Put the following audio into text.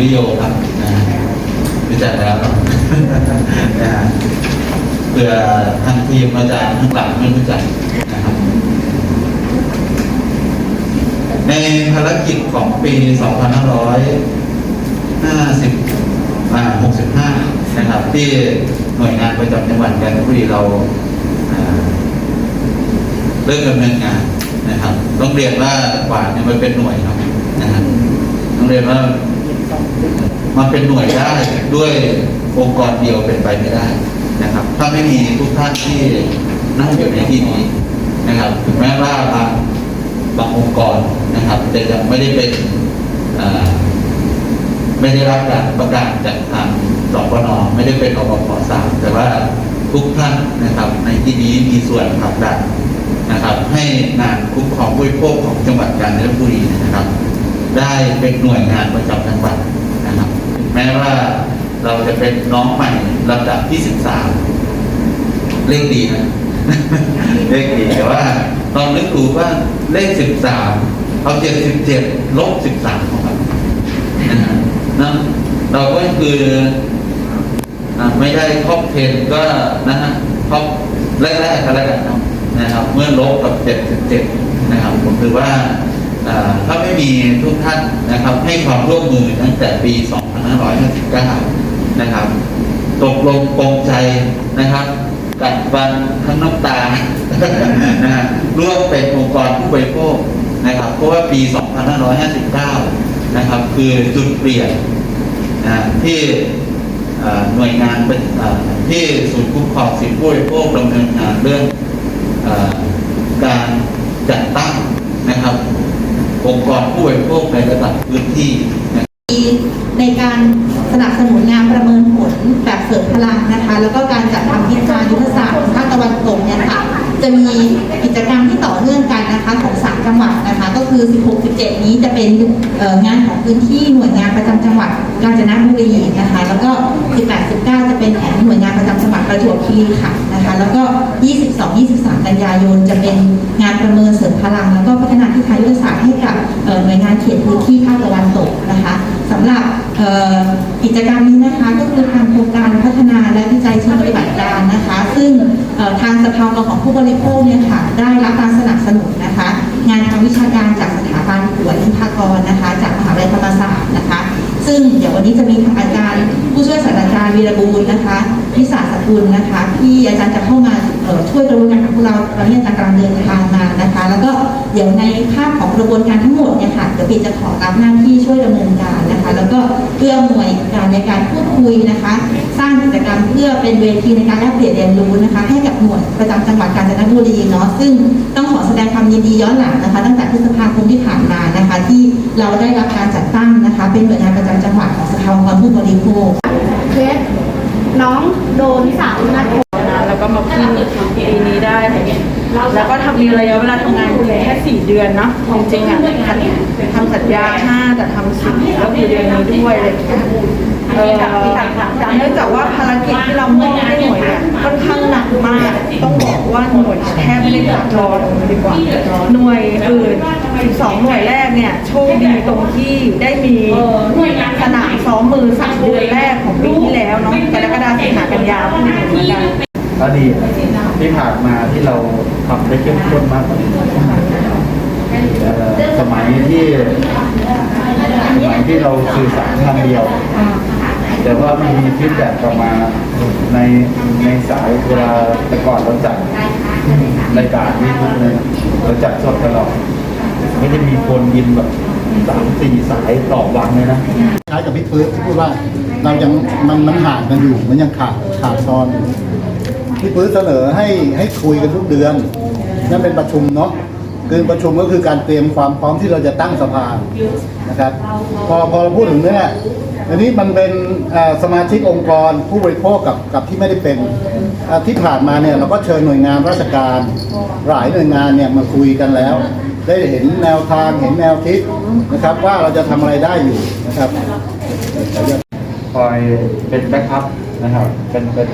ริโยครับนะรู้จักแล้วนะเพื่อท่านทีมอาจารย์ทั้งหลังไม่รู้จักนะครับ ในภารกิจของปี 2550อ่า65 นะครับ ที่หน่วยงานประจำจังหวัดกาญจนบุรีเราเริ่มดำเนินงานนะครับ ต้องเรียนว่ากว่าเนี่ยมันเป็นหน่วยครับนะฮะต้องเรียนว่า มาเป็นหน่วยได้ด้วยองค์กรเดียวเป็นไปไม่ได้นะครับ ถ้าไม่มีทุกท่านที่นั่งอยู่ในที่นี้นะครับถึงแม้ว่าบางบางองค์กรนะครับแต่ยังไม่ได้เป็นไม่ได้รับการประกาศจากทางสปนไม่ได้เป็นอบพสามแต่ว่าทุกท่านนะครับในที่นี้มีส่วนผลักดันนะครับ ให้งานคุ้มครองผู้บริโภคของจังหวัดกาญจนบุรีนะครับ ได้เป็นหน่วยงานประจำจังหวัด ม้ว่าเราจะเป็นน้องใหม่ลำดับที่13เลขดีนะเลขดีแต่ว่าลองนึกดูว่าเลขสิบามเอาเจ็ดสิบเจ็ดลบสิบสามของมันนะฮะนะเราก็คือไม่ได้ท็อปเทนก็นะฮะท็อปแรกๆก็แล้วกันนะนะครับ เมื่อลบกับเจ็ดสิบเจ็ดนะครับ ผมถือว่า ถ้าไม่มีทุกท่านนะครับ ให้ความร่วมมือตั้งแต่ปี 2559 นะครับ ตกลงปรงใจนะครับกัดฟันทั้งน้ำตานะฮะร่วมเป็นองค์กรผู้บริโภคนะครับเพราะว่าปี 2559 นะครับ คือจุดเปลี่ยนนะที่หน่วยงานเป็นที่ศูนย์คุ้มครองสิทธิผู้บริโภคดำเนินงานเรื่องเออการจัดตั้งนะครับ องค์กรผู้บริโภคในระดับพื้นที่ในการสนับสนุนงานประเมินผลแบบเสริมพลังนะคะ แล้วก็ คือ 16 17 นี้จะเป็นงานของพื้นที่หน่วยงานประจำจังหวัดกาญจนบุรีนะคะ แล้วก็ 18 19 จะเป็นของหน่วยงานประจำจังหวัดประจวบคีรีขันธ์นะคะ แล้วก็ 22 23 กันยายน จะเป็นงานประเมินเสริมพลัง แล้วก็พัฒนาทิศทางยุทธศาสตร์ให้กับหน่วยงานเขตพื้นที่ภาคตะวันตกนะคะสำหรับกิจกรรมนี้นะคะก็คือทางโครงการพัฒนาและวิจัยเชิงปฏิบัติการนะคะ ซึ่งทางสภากของผู้บริโภคเนี่ยค่ะได้รับการสนับสนุนนะคะ ซึ่งเดี๋ยววันนี้จะมีทางอาจารย์ ผู้ช่วยศาสตราจารย์วีรบูลนะคะพิสารสกุลนะคะที่อาจารย์จะเข้ามาช่วยกระบวนการของพวกเราตอนนี้อาจารย์กำลังเดินทางมานะคะ แล้วก็เดี๋ยวในภาพของกระบวนการทั้งหมดเนี่ยค่ะเดี๋ยวปีจะขอรับหน้าที่ช่วยดำเนินการนะคะ แล้วก็เพื่อหน่วยการในการพูดคุยนะคะ สร้างกิจกรรมเพื่อเป็นเวทีในการแลกเปลี่ยนเรียนรู้นะคะ ให้กับหน่วยประจำจังหวัดกาญจนบุรีเนาะซึ่งต้องขอ ยินดีย้อนหลังนะคะ ตั้งแต่พฤษภาคมที่ผ่านมานะคะ ที่เราได้รับการจัดตั้งนะคะ เป็นหน่วยงานประจำจังหวัดของสภาองค์กรผู้บริโภคเคสน้องโดนสามนัดนะแล้วก็มาขึ้นปีนี้ได้ แล้วก็ทำมีระยะเวลาทำงานเพียงแค่สี่เดือนเนาะจริงๆอะทำสัญญาห้าแต่ทำสิบแล้วคือเดือนนี้ด้วยอะไรอย่างเงี้ย เออเนื่องจากว่าภารกิจที่เรามอบให้หน่วยเนี่ยค่อนข้างหนักมาก ต้องบอกว่าหน่วยแทบไม่ได้พักร้อนดีกว่า หน่วยอื่น12หน่วยแรกเนี่ยโชคดีตรงที่ได้มีสนามซ้อมมือสามเดือนแรกของปีที่แล้วเนาะกรกฎาคมสิงหากันยาเพิ่งถึงเหมือนกันอดีตที่ผ่านมาที่เราทำได้เข้มข้นมากกว่านี้เอ่อสมัยที่สมัยที่เราสื่อสารทางเดียว แต่ว่ามันมีฟีดแบ็กกลับมาในในสายเวลาแต่ก่อนเราจัดรายการนี้เลยเราจัดสดตลอดไม่ได้มีคนยินแบบสามสี่สายต่อวันเลยนะคล้ายกับพี่ปื๊ดที่พูดว่าเรายังมันมันห่างกันอยู่มันยังขาดขาดตอนพี่ปื๊ดเสนอให้ให้คุยกันทุกเดือนนั่นเป็นประชุมเนาะคือประชุมก็คือการเตรียมความพร้อมที่เราจะตั้งสภานะครับ พอพอเราพูดถึงเนี่ย อันนี้มันเป็นสมาชิกองค์กรผู้บริโภคกับกับที่ไม่ได้เป็นที่ผ่านมาเนี่ยเราก็เชิญหน่วยงานราชการหลายหน่วยงานเนี่ยมาคุยกันแล้ว ได้เห็นแนวทางเห็นแนวคิดนะครับ ว่าเราจะทำอะไรได้อยู่นะครับคอยเป็นแบ็กอัพนะครับเป็นเป็น